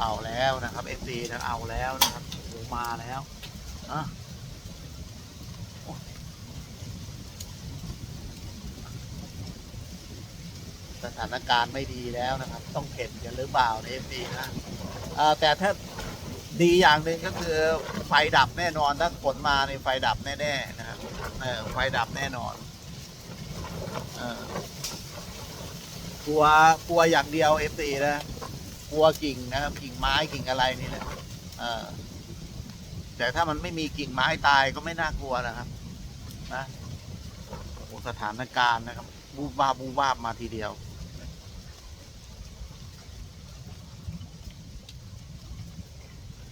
เอาแล้วนะครับเอฟซีนะเอาแล้วนะครับโอมาแล้วอะสถานการณ์ไม่ดีแล้วนะครับ ต้องเข็นกันหรือเปล่าในเอฟซีนะแต่ถ้าดีอย่างหนึ่งก็คือไฟดับแน่นอนถ้าฝนมาในไฟดับแน่ๆนะครับไฟดับแน่นอนกลัวกลัวอย่างเดียวเอฟซีนะ กลัวกิ่งนะครับ กิ่งไม้กิ่งอะไรนี่แหละเออแต่ถ้ามันไม่มีกิ่งไม้ตายก็ไม่น่ากลัวนะครับนะโอ้สถานการณ์นะครับ บูบวาบบูบวาบมาทีเดียว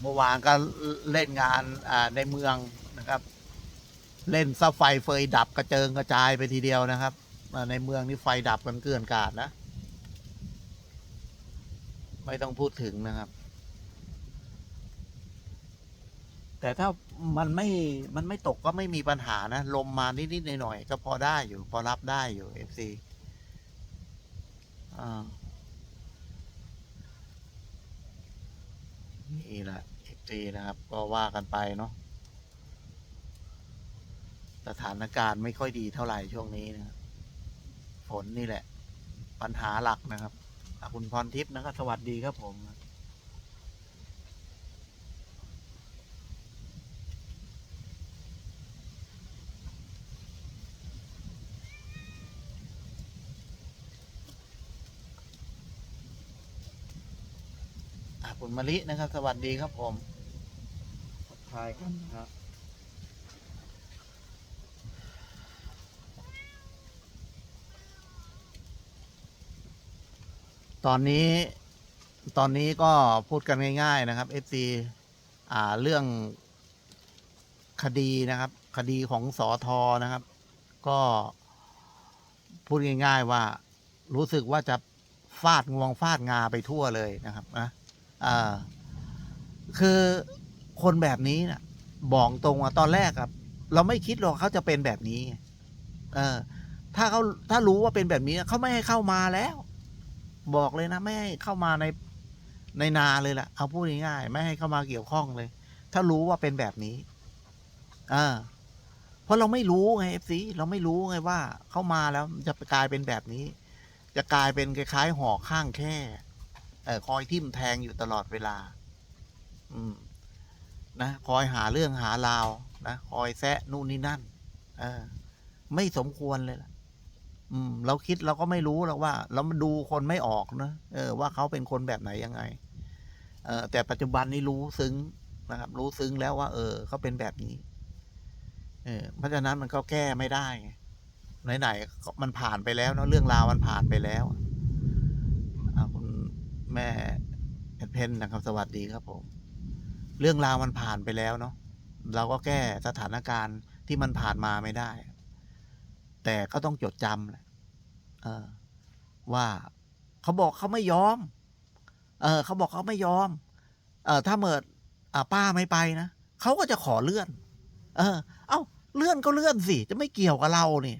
เมื่อวานก็เล่นงานอ่าในเมืองนะครับ เล่นซะไฟเฟยดับกระเจิงกระจายไปทีเดียวนะครับ ในเมืองนี่ไฟดับกันเกลื่อนกาดนะ ไม่ต้องพูดถึงนะครับ แต่ถ้ามันไม่มันไม่ตกก็ไม่มีปัญหานะ ลมมานิด ๆ หน่อย ๆ ก็พอได้อยู่ พอรับได้อยู่เอฟซีอ่านี่แหละเอฟซีนะครับ ก็ว่ากันไปเนาะสถานการณ์ไม่ค่อยดีเท่าไหร่ช่วงนี้นะฝนนี่แหละ ปัญหาหลักนะครับ คุณพรทิพย์นะครับ สวัสดีครับผมคุณมะลินะครับ สวัสดีครับผมทายกันครับ ตอนนี้ตอนนี้ก็พูดกันง่ายๆนะครับ FC อ่าเรื่องคดีนะครับ คดีของสอทอนะครับ ก็พูดง่ายๆว่ารู้สึกว่าจะฟาดงวงฟาดงาไปทั่วเลยนะครับนะอ่าคือคนแบบนี้นะบอกตรงว่าตอนแรกครับ เราไม่คิดหรอกเขาจะเป็นแบบนี้ เออ ถ้าเขาถ้ารู้ว่าเป็นแบบนี้เขาไม่ให้เข้ามาแล้ว บอกเลยนะไม่ให้เข้ามาในในนาเลยล่ะเอาพูดง่ายๆไม่ให้เข้ามาเกี่ยวข้องเลย ถ้ารู้ว่าเป็นแบบนี้อ่าเพราะเราไม่รู้ไงเอฟซีเราไม่รู้ไงว่าเข้ามาแล้วจะกลายเป็นแบบนี้ จะกลายเป็นคล้ายๆห่อข้างแค่เออคอยทิ่มแทงอยู่ตลอดเวลา อืม นะคอยหาเรื่องหาราวนะคอยแซะนู่นนี่นั่น เออ ไม่สมควรเลยล่ะ อืม เราคิดเราก็ไม่รู้หรอกว่า เรามาดูคนไม่ออกนะเออว่าเขาเป็นคนแบบไหนยังไง เออแต่ปัจจุบันนี้รู้ซึ้งนะครับ รู้ซึ้งแล้วว่า เออเขาเป็นแบบนี้ เออเพราะฉะนั้นมันก็แก้ไม่ได้ไหนๆมันผ่านไปแล้วเนาะเรื่องราวมันผ่านไปแล้วคุณแม่เพนนะครับสวัสดีครับผม เรื่องราวมันผ่านไปแล้วเนาะเราก็แก้สถานการณ์ที่มันผ่านมาไม่ได้ แต่ก็ต้องจดจำแหละว่าเขาบอกเขาไม่ยอม เออเขาบอกเขาไม่ยอม เออถ้าเมิดอ่าป้าไม่ไปนะเขาก็จะขอเลื่อน เออ เอ้าเลื่อนก็เลื่อนสิ จะไม่เกี่ยวกับเรานี่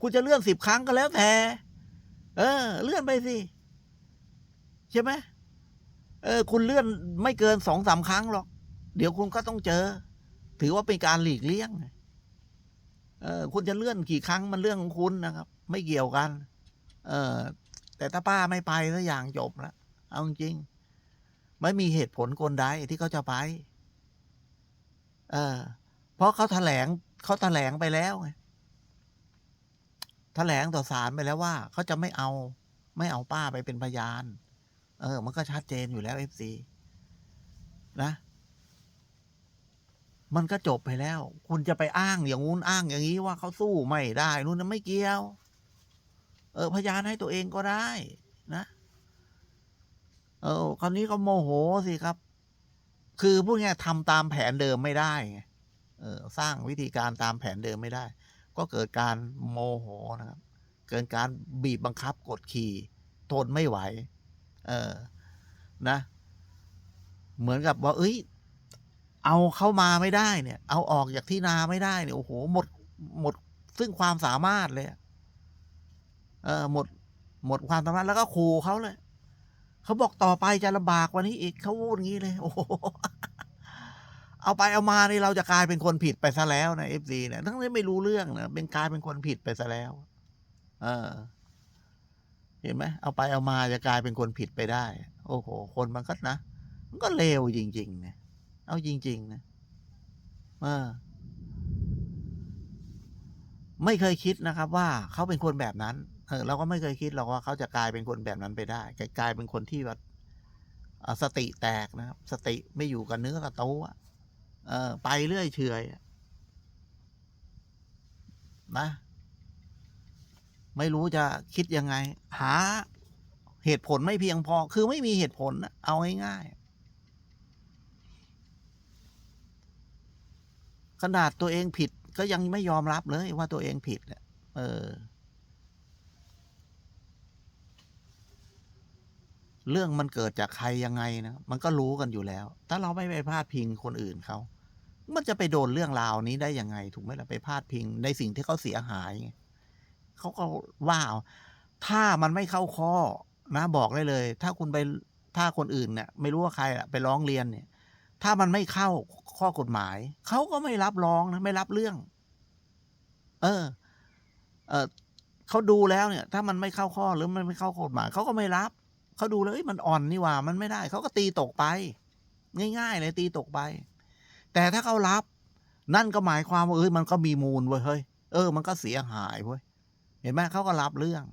คุณจะเลื่อนสิบครั้งก็แล้วแต่ เออ เลื่อนไปสิใช่ไหมเออ คุณเลื่อนไม่เกินสองสามครั้งหรอก เดี๋ยวคุณก็ต้องเจอ ถือว่าเป็นการหลีกเลี่ยง เออคุณจะเลื่อนกี่ครั้งมันเรื่องของคุณนะครับ ไม่เกี่ยวกัน เออแต่ถ้าป้าไม่ไปสักอย่างจบแล้วเอาจริงไม่มีเหตุผลกลใดที่เขาจะไป เออ เพราะเขาแถลงเขาแถลงไปแล้วไงแถลงต่อศาลไปแล้วว่าเขาจะไม่เอา ไม่เอาป้าไปเป็นพยาน เออ มันก็ชัดเจนอยู่แล้วเอฟซีนะ มันก็จบไปแล้ว คุณจะไปอ้างอย่างงู้นอ้างอย่างนี้ว่าเขาสู้ไม่ได้นู่นนะไม่เกี่ยว เออ พยานให้ตัวเองก็ได้ นะ เออคราวนี้ก็โมโหสิครับ คือพูดง่ายๆทำตามแผนเดิมไม่ได้เออ สร้างวิธีการตามแผนเดิมไม่ได้ ก็เกิดการโมโหนะครับ เกิดการบีบบังคับกดขี่ทนไม่ไหว เออ นะ เหมือนกับว่า เอ้ย เอาเข้ามาไม่ได้เนี่ย เอาออกจากที่นาไม่ได้เนี่ยโอ้โหหมดหมดซึ่งความสามารถเลยเออหมดหมดความสามารถแล้วก็ขู่เขาเลยเขาบอกต่อไปจะลำบากกว่านี้อีกเขาพูดอย่างนี้เลย โอ้โหเอาไปเอามานี่เราจะกลายเป็นคนผิดไปซะแล้วนะเอฟซีเนี่ยทั้งที่ไม่รู้เรื่องนะเป็นกลายเป็นคนผิดไปซะแล้ว เออ เห็นไหมเอาไปเอามาจะกลายเป็นคนผิดไปได้ โอ้โห คนมันก็นะมันก็เลวจริงๆนะ เอาจริง ๆ นะเออไม่เคยคิดนะครับ ว่าเขาเป็นคนแบบนั้น เออเราก็ไม่เคยคิดหรอกว่าเขาจะกลายเป็นคนแบบนั้นไปได้กลายเป็นคนที่แบบสติแตกนะครับ สติไม่อยู่กับเนื้อกับตัวเออ ไปเรื่อยเฉยอนะ ไม่รู้จะคิดยังไง หาเหตุผลไม่เพียงพอ คือไม่มีเหตุผลเอาง่ายๆ ขนาดตัวเองผิดก็ยังไม่ยอมรับเลยว่าตัวเองผิดเออ เรื่องมันเกิดจากใครยังไงนะ มันก็รู้กันอยู่แล้ว ถ้าเราไม่ไปพาดพิงคนอื่นเขา มันจะไปโดนเรื่องราวนี้ได้ยังไง ถูกไหมล่ะไปพาดพิง ในสิ่งที่เขาเสียหาย เขาก็ว่าถ้ามันไม่เข้าข้อนะบอกได้เลย ถ้าคุณไปถ้าคนอื่นเนี่ยไม่รู้ว่าใครอะไปร้องเรียนเนี่ย ถ้ามันไม่เข้าข้อกฎหมาย เขาก็ไม่รับร้องนะไม่รับเรื่อง เออ เออเขาดูแล้วเนี่ย ถ้ามันไม่เข้าข้อหรือมันไม่เข้ากฎหมายเขาก็ไม่รับเขาดูแล้วเอ้ยมันอ่อนนี่ว่า มันไม่ได้เขาก็ตีตกไป ง่าย ๆ เลยตีตกไป แต่ถ้าเขารับ นั่นก็หมายความว่าเอ้ยมันก็มีมูลเว้ยเฮ้ยเออมันก็เสียหายเว้ยเห็นไหมเขาก็รับเรื่อง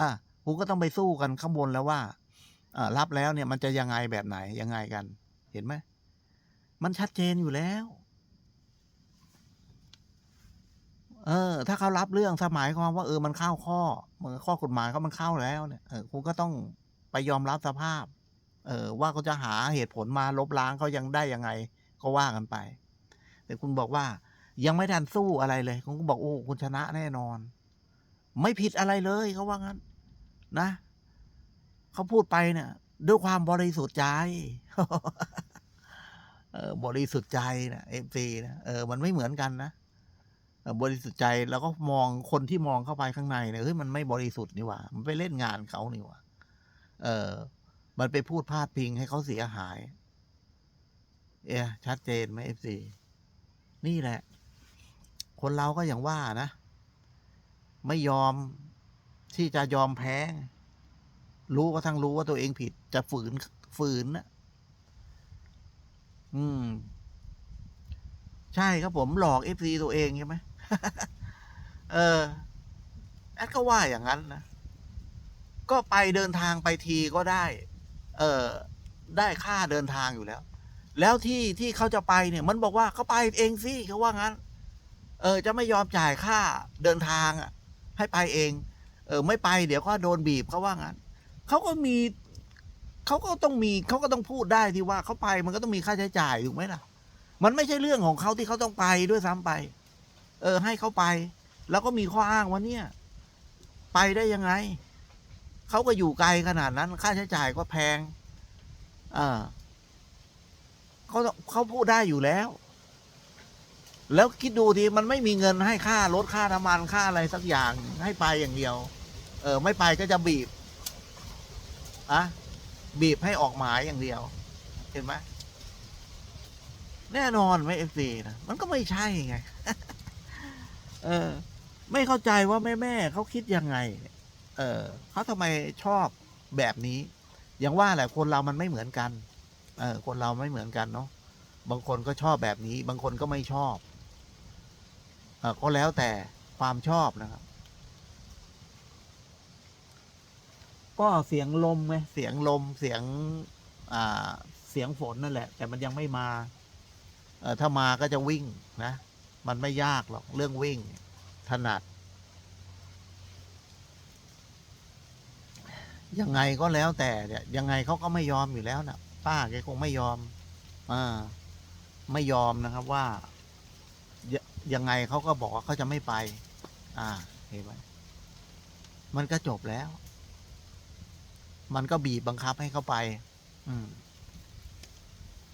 อะคุณก็ต้องไปสู้กันข้างบนแล้วว่าอ่ารับแล้วเนี่ยมันจะยังไงแบบไหนยังไงกัน เห็นไหมมันชัดเจนอยู่แล้ว เออ ถ้าเขารับเรื่องสมัยความว่าเออมันเข้าข้อเมื่อข้อกฎหมายเขามันเข้าแล้วเนี่ยเออคุณก็ต้องไปยอมรับสภาพ เออว่าเขาจะหาเหตุผลมาลบล้างเขายังได้ยังไง ก็ว่ากันไป แต่คุณบอกว่า ยังไม่ทันสู้อะไรเลยคุณก็บอกโอ้คุณชนะแน่นอน ไม่ผิดอะไรเลยเขาว่างั้น นะเขาพูดไปเนี่ย ด้วยความบริสุทธิ์ใจ เออบริสุทธิ์ใจนะเอฟซีนะเออมันไม่เหมือนกันนะบริสุทธิ์ใจแล้วก็มองคนที่มองเข้าไปข้างในเนี่ยเฮ้ยมันไม่บริสุทธิ์นี่หว่า มันไปเล่นงานเขานี่หว่า เออ มันไปพูดพาดพิงให้เขาเสียหาย เอะชัดเจนไหมเอฟซีนี่แหละ คนเราก็อย่างว่านะ ไม่ยอมที่จะยอมแพ้ รู้ก็ทั้งรู้ว่าตัวเองผิด จะฝืนฝืนนะอืม ใช่ครับผมหลอกเอฟซีตัวเองใช่ไหมเออแอดก็ว่าอย่างนั้นนะ ก็ไปเดินทางไปทีก็ได้ เออได้ค่าเดินทางอยู่แล้ว แล้วที่ที่เขาจะไปเนี่ย มันบอกว่าเขาไปเองสิเขาว่างั้น เออ จะไม่ยอมจ่ายค่าเดินทางอะ ให้ไปเอง เออ ไม่ไปเดี๋ยวก็โดนบีบเขาว่างั้น เขาก็มีเขาก็ต้องมีเขาก็ต้องพูดได้ที่ว่าเขาไปมันก็ต้องมีค่าใช้จ่ายถูกไหมล่ะ มันไม่ใช่เรื่องของเขาที่เขาต้องไปด้วยซ้ำไป เออ ให้เขาไป แล้วก็มีข้ออ้างว่าเนี่ย ไปได้ยังไงเขาก็อยู่ไกลขนาดนั้น ค่าใช้จ่ายก็แพงเอ่าเขาเขาพูดได้อยู่แล้ว แล้วคิดดูทีมันไม่มีเงินให้ค่ารถค่าน้ำมันค่าอะไรสักอย่างให้ไปอย่างเดียว เออ ไม่ไปก็จะบีบ อะบีบให้ออกหมายอย่างเดียว เห็นไหมแน่นอนไหมเอฟซีนะมันก็ไม่ใช่ไง เออ ไม่เข้าใจว่าแม่แม่เขาคิดยังไง เออเขาทำไมชอบแบบนี้ อย่างว่าแหละคนเรามันไม่เหมือนกัน เออ คนเราไม่เหมือนกันเนาะบางคนก็ชอบแบบนี้ บางคนก็ไม่ชอบ เออก็แล้วแต่ความชอบนะครับ ก็เสียงลมไงเสียงลมเสียงอ่าเสียงฝนนั่นแหละ แต่มันยังไม่มาเออถ้ามาก็จะวิ่งนะ มันไม่ยากหรอกเรื่องวิ่งถนัด ยังไงก็แล้วแต่เนี่ยยังไงเขาก็ไม่ยอมอยู่แล้วนะป้าแกคงไม่ยอมอ่าไม่ยอมนะครับว่ายยังไงเขาก็บอกว่าเขาจะไม่ไป อ่าเห็นไหมมันก็จบแล้ว มันก็บีบบังคับให้เขาไป อืม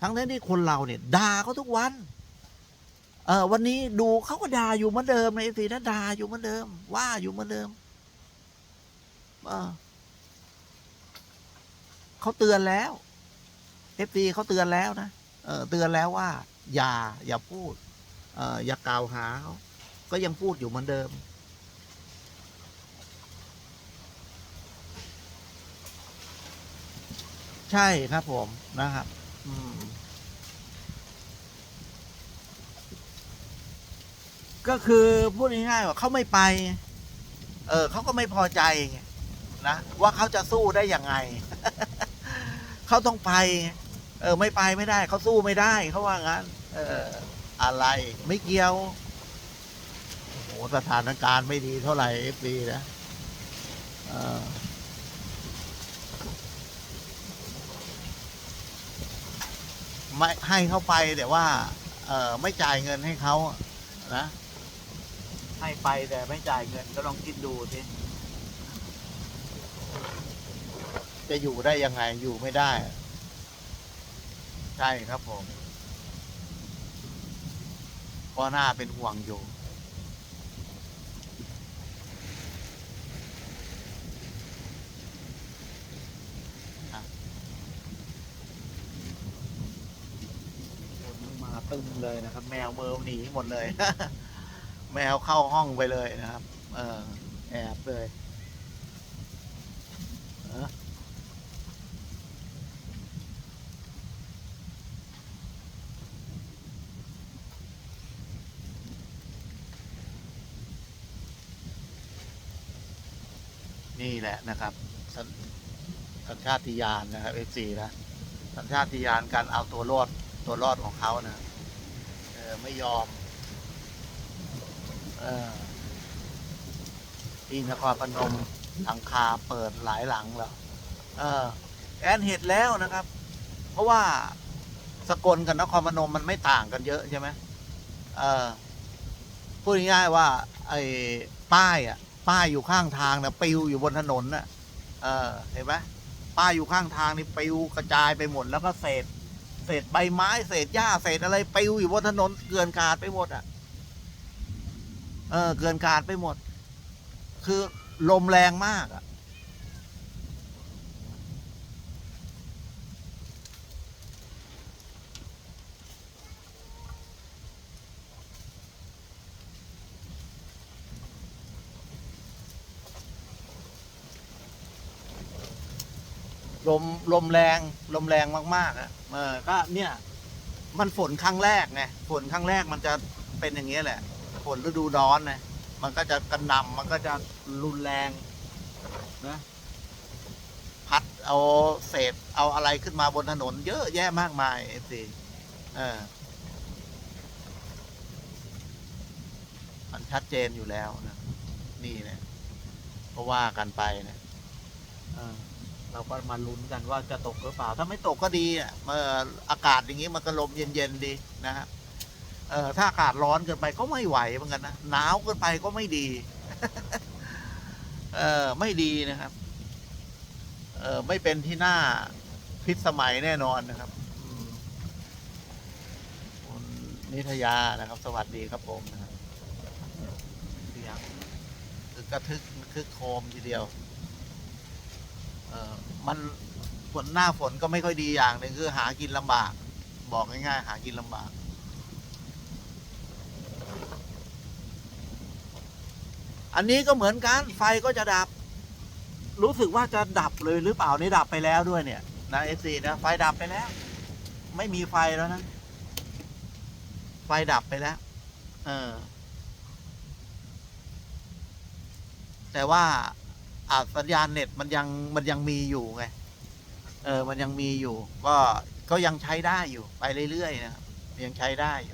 ทั้งนั้นที่คนเราเนี่ยด่าเขาทุกวัน เออวันนี้ดูเขาก็ด่าอยู่เหมือนเดิมในสินะด่าอยู่เหมือนเดิม ว่าอยู่เหมือนเดิม เออเขาเตือนแล้วเอฟซีเขาเตือนแล้วนะเออเตือนแล้วว่า อย่า อย่าพูด เอออย่ากล่าวหาเขาก็ยังพูดอยู่เหมือนเดิม ใช่ครับผมนะครับอืมก็คือพูดง่ายๆว่าเขาไม่ไป เออเขาก็ไม่พอใจนะว่าเขาจะสู้ได้ยังไง เขาต้องไป เออ ไม่ไปไม่ได้ เขาสู้ไม่ได้เขาว่างั้น เออ อะไรไม่เกี่ยวโอ้โหสถานการณ์ไม่ดีเท่าไหร่เอฟซีนะ เออ ไม่ให้เขาไปแต่ว่า เออไม่จ่ายเงินให้เขาอะนะให้ไปแต่ไม่จ่ายเงินก็ลองคิดดูสิจะอยู่ได้ยังไงอยู่ไม่ได้ ใช่ครับผม ก็น่าเป็นห่วงอยู่ อะคนมา ตึมเลยนะครับ แมวเมิวหนีหมดเลย แมวเข้าห้องไปเลยนะครับ เออแอบเลยนี่แหละนะครับ สัญสัญชาติญาณนะครับ F4 นะ สัญชาติญาณการเอาตัวรอดตัวรอดของเขานะเออ ไม่ยอมอที่นครพนมหลังคาเปิดหลายหลังแล้วอแอนเห็นแล้วนะครับ เพราะว่าสกลกับนครพนมมันไม่ต่างกันเยอะใช่ไหมพูดง่ายๆว่า ไอ้ป้ายอะ ป้ายอยู่ข้างทางนะปิวอยู่บนถนนน่ะเห็นไหมป้ายอยู่ข้างทางนี่ปิวกระจายไปหมดแล้วก็เศษ เศษใบไม้เศษหญ้าเศษอะไรปิวอยู่บนถนนเกลื่อนกาดไปหมดอะ เออ เกินการไปหมด คือลมแรงมากอะ ลมลมแรง ลมแรงมากๆอะ เออก็เนี่ย มันฝนครั้งแรกไงฝนครั้งแรกมันจะเป็นอย่างนี้ยแหละ ฝนฤดูร้อนนะมันก็จะกระหน่ำมันก็จะรุนแรงนะพัดเอาเศษเอาอะไรขึ้นมาบนถนน เยอะแยะมากมายเอฟซีเออมันชัดเจนอยู่แล้วนะนี่เนี่ยก็ว่ากันไปนะเออ เราก็มาลุ้นกันว่าจะตกหรือเปล่า ถ้าไม่ตกก็ดีอะเมื่ออากาศอย่างนี้มันก็ลมเย็นๆดีนะฮะเออถ้าอากาศร้อนเกินไปก็ไม่ไหวเหมือนกันนะหนาวเกินไปก็ไม่ดี เออไม่ดีนะครับ เออไม่เป็นที่น่าพิสมัยแน่นอนนะครับคุณนิทยานะครับ สวัสดีครับผมนะครับเสียงคือกระทึกคึกโคมทีเดียว ออมันฝนหน้าฝนก็ไม่ค่อยดีอย่างหนึ่งคือหากินลำบาก บอกง่ายๆหากินลำบาก อันนี้ก็เหมือนกันไฟก็จะดับ รู้สึกว่าจะดับเลยหรือเปล่านี่ดับไปแล้วด้วยเนี่ยนะเอซีนะไฟดับไปแล้ว ไม่มีไฟแล้วนะ ไฟดับไปแล้ว เออ แต่ว่าอา สัญญาณเน็ตมันยังมันยังมีอยู่ไง เออ มันยังมีอยู่ ก็ก็ยังใช้ได้อยู่ ไปเรื่อยๆนะครับยังใช้ได้อยู่